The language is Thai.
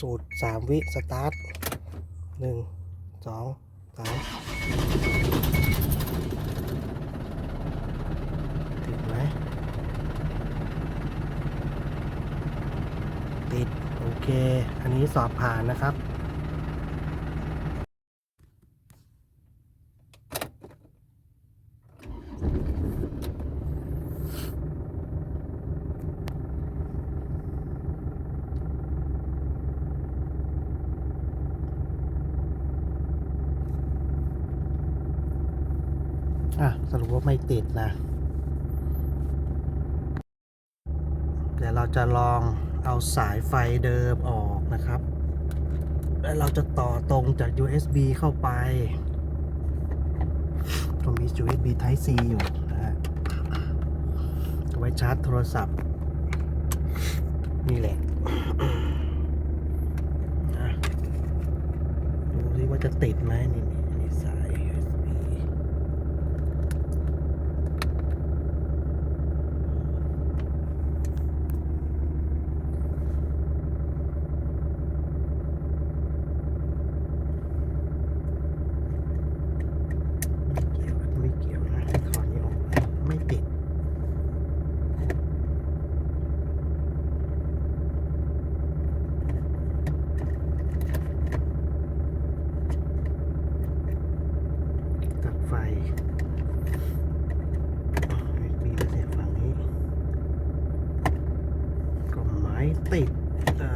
สูตรสามวิสตาร์ทหนึ่งสองสามติดไหมติด โอเค อันนี้สอบผ่านนะครับ อะสรุปว่าไม่ติดนะ เดี๋ยวเราจะลองเอาสายไฟเดิมออกนะครับ แล้วเราจะต่อตรงจาก USB เข้าไปตรงมี USB Type C อยู่นะฮะเอาไว้ชาร์จโทรศัพท์ นี่แหละนะดูสิว่าจะติดไหมนี่นี่นี่สาย USB ไม่เกี่ยวไม่เกี่ยวนะถอนนี้ออกไม่ติด ตัด ไฟมีเสียบฝั่งนี้ก็ไม้ติดอ่